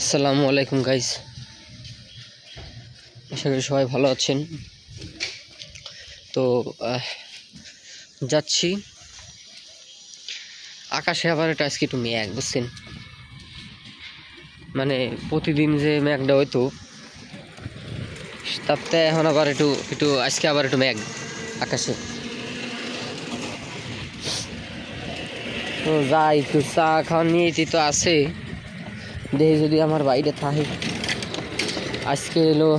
আসসালামু আলাইকুম গাইস আশা করি সবাই ভালো আছেন। তো যাচ্ছি। আকাশে আবার এটা আজকে একটু মেঘ, বুঝছেন? মানে প্রতিদিন যে মেঘটা হইতো, তাতে এখন আবার একটু একটু, আজকে আবার একটু মেঘ আকাশে। তো যাই, একটু চা খাওয়া নিয়ে তো আছে। দেখি যদি আমার বাইরে থাকে। আজকে এলো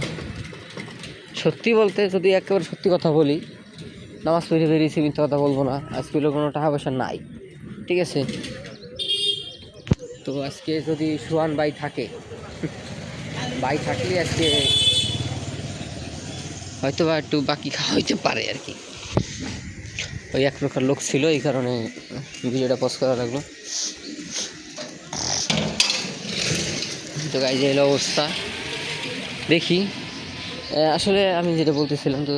সত্যি বলতে যদি একেবারে সত্যি কথা বলি, নামাজ পড়ে বেরিয়েছি মিথ্যা কথা বলব না। আজকে এলো কোনো টাকা পয়সা নাই, ঠিক আছে? তো আজকে যদি সুহান বাই থাকে বাই থাকলে আজকে হয়তো বা একটু বাকি খাওয়া হইতে পারে আর কি। ওই এক প্রকার লোক ছিল, এই কারণে ভিডিওটা পোস্ট করা লাগল। তো গাইজ এলো অবস্থা। দেখি। আসলে আমি যেটা বলতেছিলাম তো,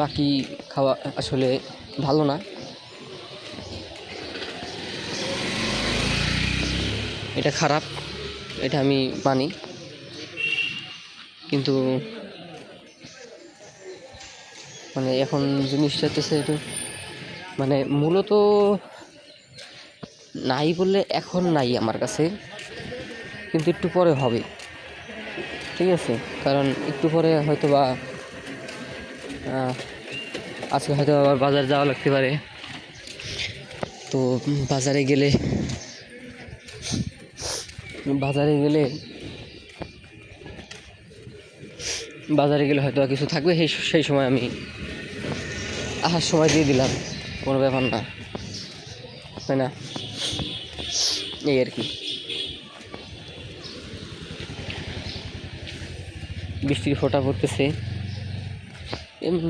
বাকি খাওয়া আসলে ভালো না। এটা খারাপ, এটা আমি মানি। কিন্তু মানে এখন জিনিসটা হচ্ছে একটু মানে মূলত নাই বললে এখন নাই আমার কাছে। কিন্তু একটু পরে হবে। ঠিক আছে? কারণ একটু পরে হয়তো বা আজকে হয়তো আবার বাজার যাওয়া লাগতে পারে। তো বাজারে গেলে বাজারে গেলে বাজারে গেলে হয়তো কিছু থাকবে। সেই সেই সময় আমি আসার সময় দিয়ে দিলাম। কোনো ব্যাপার না। তাই না? এই আর কি। বৃষ্টির ফোঁটা পড়তেছে।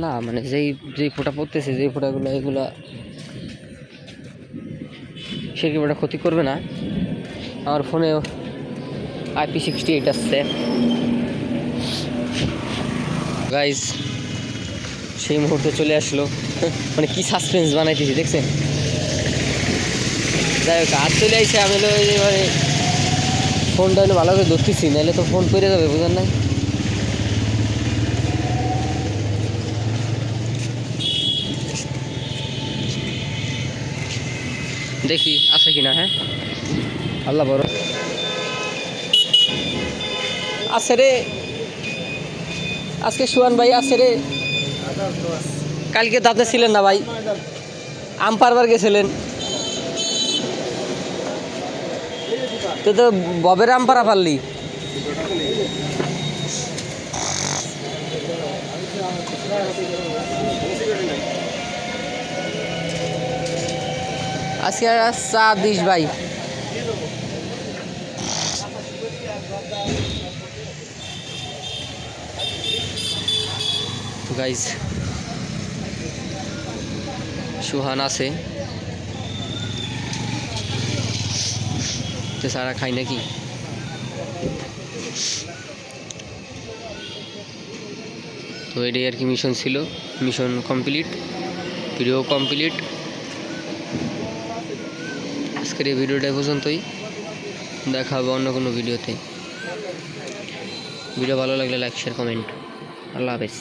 না মানে যেই যেই ফোঁটা পড়তেছে, যেই ফোঁটাগুলো, এগুলা সেরকম একটা ক্ষতি করবে না? আমার ফোনে আইপি সিক্সটি এইট আসছে। গাইজ, সেই মুহূর্তে চলে আসলো। মানে কি সাসপেন্স বানাইতেছি, দেখছেন? যাই হোক, আর চলে আইসে আমি ফোনটা হলো ভালো করে ধরতেছি, নাহলে তো ফোন পড়ে যাবে বুঝলেন না দেখি আছে কিনা হ্যাঁ? আল্লাহ বড়। আছে রে। আজকে সুয়ান ভাই আছে রে। কালকে দাঁতে ছিলেন না ভাই। আম পারবার গেছিলেন। তো তো ববের আম পারা পারলি। আজকে চা দিস ভাই। গাইজ সুহান আছে। সারা খাই নাকি? তো এটাই আর কি মিশন ছিল। মিশন কমপ্লিট ভিডিও কমপ্লিট আজকের এই ভিডিওটা পর্যন্তই। দেখা হবে অন্য কোনো ভিডিওতে। ভিডিও ভালো লাগলে লাইক শেয়ার কমেন্ট আল্লাহ হাফেজ।